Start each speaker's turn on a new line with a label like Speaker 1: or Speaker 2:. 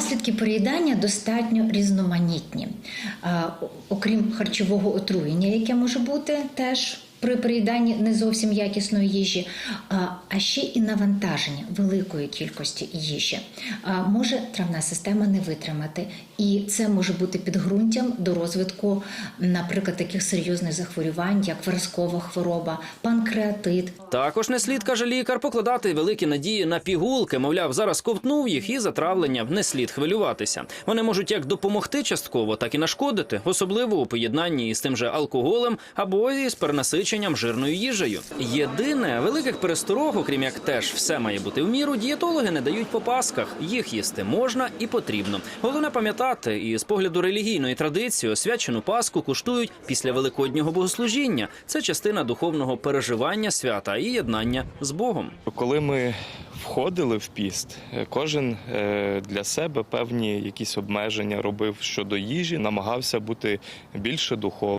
Speaker 1: Наслідки переїдання достатньо різноманітні, Е, окрім харчового отруєння, яке може бути теж. При переїданні не зовсім якісної їжі, а ще і навантаження великої кількості їжі. Може травна система не витримати, і це може бути підґрунтям до розвитку, наприклад, таких серйозних захворювань, як виразкова хвороба, панкреатит,
Speaker 2: Також не слід, каже лікар, покладати великі надії на пігулки. Мовляв, зараз ковтнув їх і затравлення не слід хвилюватися. Вони можуть як допомогти частково, так і нашкодити, особливо у поєднанні із тим же алкоголем або із перенасиченням жирною їжею. Єдине великих пересторог, окрім як теж все має бути в міру, дієтологи не дають по пасках. Їх їсти можна і потрібно. Головне пам'ятати, і з погляду релігійної традиції освячену паску куштують після великоднього богослужіння. Це частина духовного переживання свята і єднання з Богом.
Speaker 3: Коли ми входили в піст, кожен е, для себе певні якісь обмеження робив щодо їжі, намагався бути більше духовним.